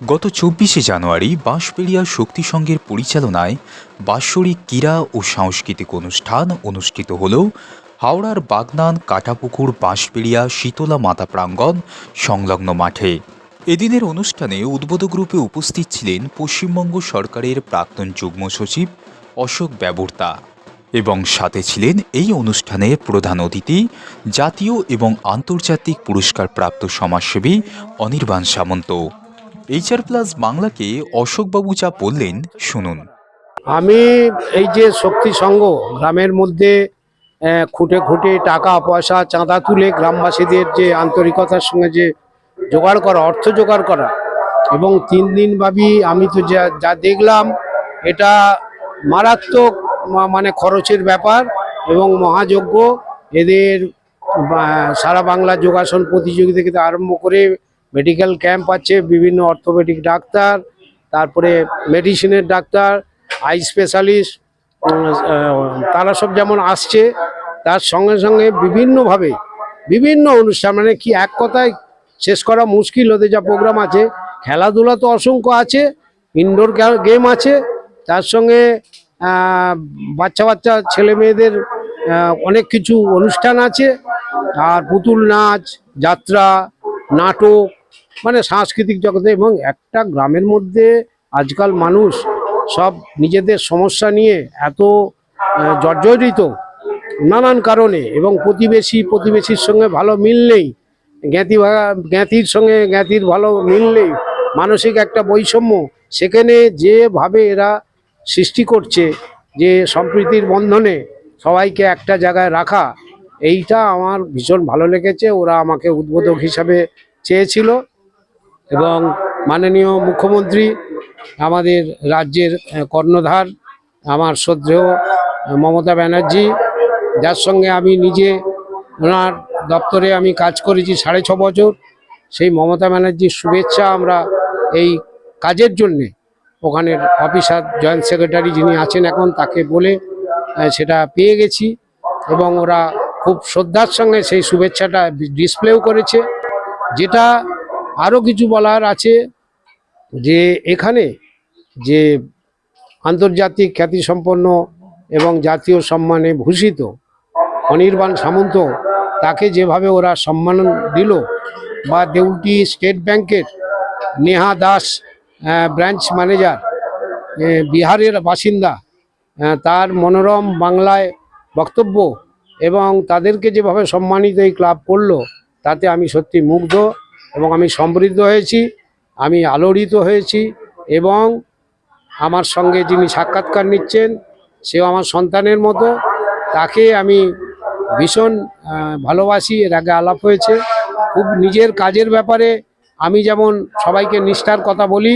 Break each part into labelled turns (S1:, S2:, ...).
S1: গত চব্বিশে জানুয়ারি বাঁশবেড়িয়া শক্তি সংঘের পরিচালনায় বাৎসরিক ক্রীড়া ও সাংস্কৃতিক অনুষ্ঠান অনুষ্ঠিত হল হাওড়ার বাগনান কাটাপুকুর বাঁশবেড়িয়া শীতলা মাতা প্রাঙ্গণ সংলগ্ন মাঠে। এদিনের অনুষ্ঠানে উদ্বোধক রূপে উপস্থিত ছিলেন পশ্চিমবঙ্গ সরকারের প্রাক্তন যুগ্ম সচিব অশোক ব্যবর্তা এবং সাথে ছিলেন এই অনুষ্ঠানের প্রধান অতিথি, জাতীয় এবং আন্তর্জাতিক পুরস্কারপ্রাপ্ত সমাজসেবী অনির্বাণ সামন্ত। এইচআর প্লাস বাংলাকে অশোকবাবু যা বললেন, শুনুন।
S2: আমি এই যে শক্তি সংঘ গ্রামের মধ্যে খুঁটে খুঁটে টাকা, পয়সা, চাঁদা তুলে গ্রামবাসীদের যে আন্তরিকতার সঙ্গে যে জোগাড় করা, অর্থ জোগাড় করা, এবং তিন দিন ব্যাপী আমি তো যা যা দেখলাম, এটা মারাত্মক মানে খরচের ব্যাপার এবং মহাযজ্ঞ। এদের সারা বাংলা যোগাসন প্রতিযোগিতা থেকে আরম্ভ করে মেডিকেল ক্যাম্প আছে, বিভিন্ন অর্থোপেডিক ডাক্তার, তারপরে মেডিসিনের ডাক্তার, আই স্পেশালিস্ট তারা সব যেমন আসছে, তার সঙ্গে সঙ্গে বিভিন্নভাবে, বিভিন্ন অনুষ্ঠান মানে কি এক কথায় শেষ করা মুশকিল হতে যা প্রোগ্রাম আছে। খেলাধুলা তো অসংখ্য আছে ইনডোর গেম আছে, তার সঙ্গে বাচ্চা বাচ্চা, ছেলে মেয়েদের অনেক কিছু অনুষ্ঠান আছে, আর পুতুল নাচ, যাত্রা, নাটক মানে সাংস্কৃতিক জগতে এবং একটা গ্রামের মধ্যে আজকাল মানুষ সব নিজেদের সমস্যা নিয়ে এত জর্জরিত নানান কারণে এবং প্রতিবেশী, প্রতিবেশীর সঙ্গে ভালো মিল নেই, জ্ঞাতি জ্ঞাতির সঙ্গে জ্ঞাতির ভালো মিল নেই, মানসিক একটা বৈষম্য। সেখানে যেভাবে এরা সৃষ্টি করছে যে সম্প্রীতির বন্ধনে সবাইকে একটা জায়গায় রাখা, এইটা আমার ভীষণ ভালো লেগেছে। ওরা আমাকে উদ্বোধক হিসাবে চেয়েছিল। এবং মাননীয় মুখ্যমন্ত্রী, আমাদের রাজ্যের কর্ণধার, আমার শ্রদ্ধেয় মমতা ব্যানার্জি, যার সঙ্গে আমি নিজে ওনার দপ্তরে আমি কাজ করেছি সাড়ে ছ বছর। সেই মমতা ব্যানার্জির শুভেচ্ছা আমরা এই কাজের জন্যে ওখানের অফিসার জয়েন্ট সেক্রেটারি যিনি আছেন এখন তাকে বলে সেটা পেয়ে গেছি এবং ওরা খুব শ্রদ্ধার সঙ্গে সেই শুভেচ্ছাটা ডিসপ্লেও করেছে। যেটা আরও কিছু বলার আছে যে এখানে যে আন্তর্জাতিক খ্যাতিসম্পন্ন এবং জাতীয় সম্মানে ভূষিত অনির্বাণ সামন্ত, তাকে যেভাবে ওরা সম্মান দিল বা দেউলটি স্টেট ব্যাংকের নেহা দাস ব্রাঞ্চ ম্যানেজার বিহারের বাসিন্দা তার মনোরম বাংলায় বক্তব্য এবং তাদেরকে যেভাবে সম্মানিত এই ক্লাব করল, তাতে আমি সত্যি মুগ্ধ। এবং আমি সমৃদ্ধ হয়েছি, আমি আলোড়িত হয়েছি এবং আমার সঙ্গে যিনি সাক্ষাৎকার নিচ্ছেন, সেও আমার সন্তানের মতো। তাকে আমি ভীষণ ভালোবাসি, এর আগে আলাপ হয়েছে। খুব নিজের কাজের ব্যাপারে আমি যেমন সবাইকে নিষ্ঠার কথা বলি,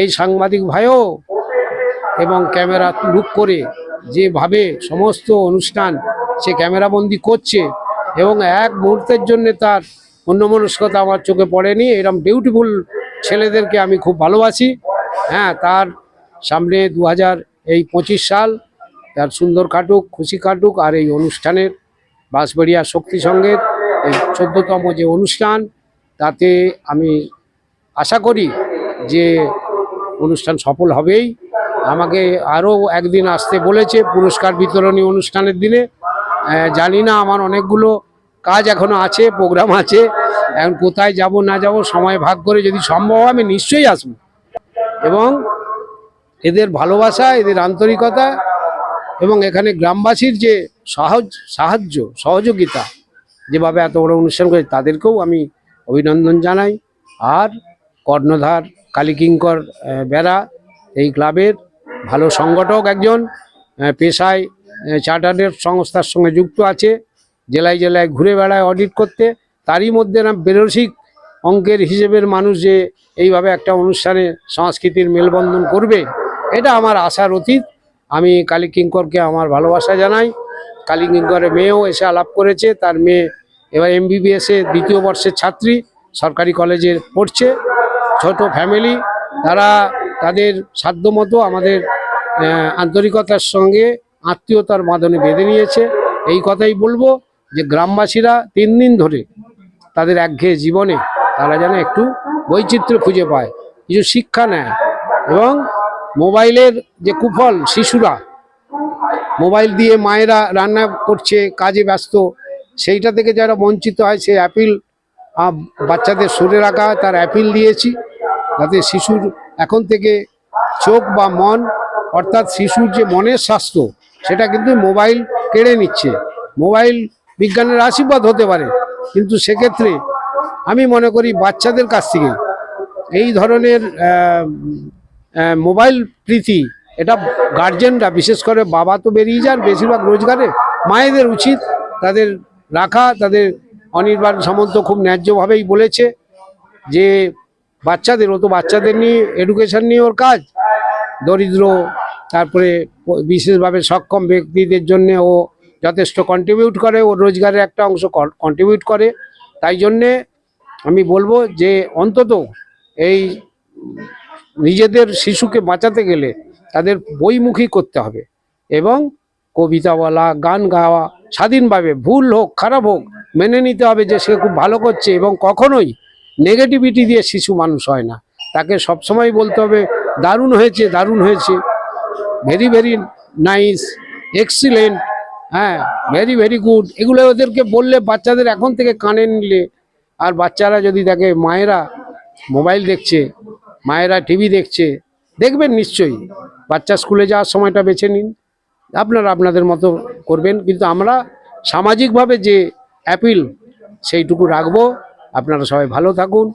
S2: এই সাংবাদিক ভাইও এবং ক্যামেরা লুক করে যেভাবে সমস্ত অনুষ্ঠান সে ক্যামেরাবন্দি করছে এবং এক মুহূর্তের জন্য তার অন্যমনস্কতা আমার চোখে পড়েনি। এরকম বিউটিফুল ছেলেদেরকে আমি খুব ভালোবাসি। হ্যাঁ তার সামনে দু হাজার এই পঁচিশ সাল, তার সুন্দর কাটুক, খুশি কাটুক, আর এই অনুষ্ঠানের বাঁশবেড়িয়া শক্তি সংঘের এই চোদ্দতম যে অনুষ্ঠান, তাতে আমি আশা করি যে অনুষ্ঠান সফল হবেই। আমাকে আরও একদিন আসতে বলেছে পুরস্কার বিতরণী অনুষ্ঠানের দিনে। জানি না আমার অনেকগুলো কাজ এখনও আছে প্রোগ্রাম আছে। এখন কোথায় যাব, না যাব, সময় ভাগ করে যদি সম্ভব আমি নিশ্চয়ই আসব। এবং এদের ভালোবাসা, এদের আন্তরিকতা এবং এখানে গ্রামবাসীর যে সাহায্য সাহায্য, সহযোগিতা যেভাবে এত বড় অনুষ্ঠান করে, তাদেরকেও আমি অভিনন্দন জানাই। আর কর্ণধার কালীকিঙ্কর বেড়া এই ক্লাবের ভালো সংগঠক একজন পেশায় চার্টার্ডের সংস্থার সঙ্গে যুক্ত আছে। জেলায় জেলায় ঘুরে বেড়ায় অডিট করতে। তারই মধ্যে না বেরসিক অঙ্কের হিসেবের মানুষ যে এইভাবে একটা অনুষ্ঠানে সংস্কৃতির মেলবন্ধন করবে, এটা আমার আশার অতীত। আমি কালী কিঙ্করকে আমার ভালোবাসা জানাই। কালী কিঙ্করের মেয়েও এসে আলাপ করেছে, তার মেয়ে এবার এমবিবিএসে দ্বিতীয় বর্ষের ছাত্রী, সরকারি কলেজে পড়ছে। ছোট ফ্যামিলি, তারা তাদের সাধ্যমতো আমাদের আন্তরিকতার সঙ্গে আত্মীয়তার মাধ্যমে বেঁধে নিয়েছে। এই কথাই বলব। যে গ্রামবাসীরা তিন দিন ধরে তাদের একঘেয়ে জীবনে তারা যেন একটু বৈচিত্র্য খুঁজে পায় কিছু শিক্ষা নেয় এবং মোবাইলের যে কুফল শিশুরা মোবাইল দিয়ে মায়েরা রান্না করছে কাজে ব্যস্ত সেইটা থেকে যারা বঞ্চিত হয় সেই অ্যাপিল বাচ্চাদের সরে রাখা হয়, তার অ্যাপিল দিয়েছি। যাতে শিশুর এখন থেকে চোখ বা মন অর্থাৎ শিশুর যে মনের স্বাস্থ্য সেটা কিন্তু মোবাইল কেড়ে নিচ্ছে। মোবাইল বিজ্ঞানের আশীর্বাদ হতে পারে। কিন্তু সেক্ষেত্রে আমি মনে করি বাচ্চাদের কাছ থেকে এই ধরনের মোবাইল প্রীতি, এটা গার্জেনরা বিশেষ করে বাবা তো বেরিয়ে যান বেশিরভাগ রোজগারে, মায়েদের উচিত তাদের রাখা, তাদের অনির্বাণ সামন্ত খুব ন্যায্যভাবেই বলেছে যে বাচ্চাদের, ও তো বাচ্চাদের নিয়ে এডুকেশন নিয়ে ওর কাজ। দরিদ্র, তারপরে বিশেষভাবে সক্ষম ব্যক্তিদের জন্য ও যথেষ্ট কন্ট্রিবিউট করে, ও রোজগারের একটা অংশ কন্ট্রিবিউট করে। তাই জন্যে আমি বলব যে, অন্তত এই নিজেদের শিশুকে বাঁচাতে গেলে তাদের বইমুখী করতে হবে এবং কবিতা বলা গান গাওয়া, স্বাধীনভাবে ভুল হোক, খারাপ হোক, মেনে নিতে হবে যে সে খুব ভালো করছে এবং কখনোই নেগেটিভিটি দিয়ে শিশু মানুষ হয় না। তাকে সবসময় বলতে হবে, দারুণ হয়েছে দারুণ হয়েছে। ভেরি ভেরি নাইস এক্সিলেন্ট হ্যাঁ ভেরি ভেরি গুড এগুলো ওদেরকে বললে বাচ্চাদের এখন থেকে কানে নিলে। আর বাচ্চারা যদি দেখে, মায়েরা মোবাইল দেখছে, মায়েরা টিভি দেখছে, দেখবেন নিশ্চয়ই। বাচ্চা স্কুলে যাওয়ার সময়টা বেছে নিন। আপনারা আপনাদের মতো করবেন। কিন্তু আমরা সামাজিকভাবে যে অ্যাপিল সেইটুকু রাখব। আপনারা সবাই ভালো থাকুন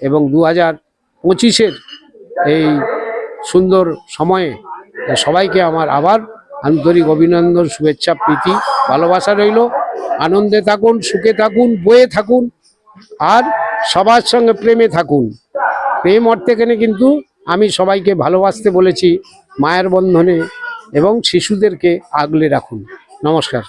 S2: এবং দু হাজার পঁচিশের এই সুন্দর সময়ে সবাইকে আমার আবার আন্তরিক অভিনন্দন, শুভেচ্ছা, প্রীতি, ভালোবাসা রইল। আনন্দে থাকুন, সুখে থাকুন, বয়ে থাকুন, আর সবার সঙ্গে প্রেমে থাকুন। প্রেম অর্থে এখানে কিন্তু আমি সবাইকে ভালোবাসতে বলেছি, মায়ের বন্ধনে এবং শিশুদেরকে আগলে রাখুন। নমস্কার।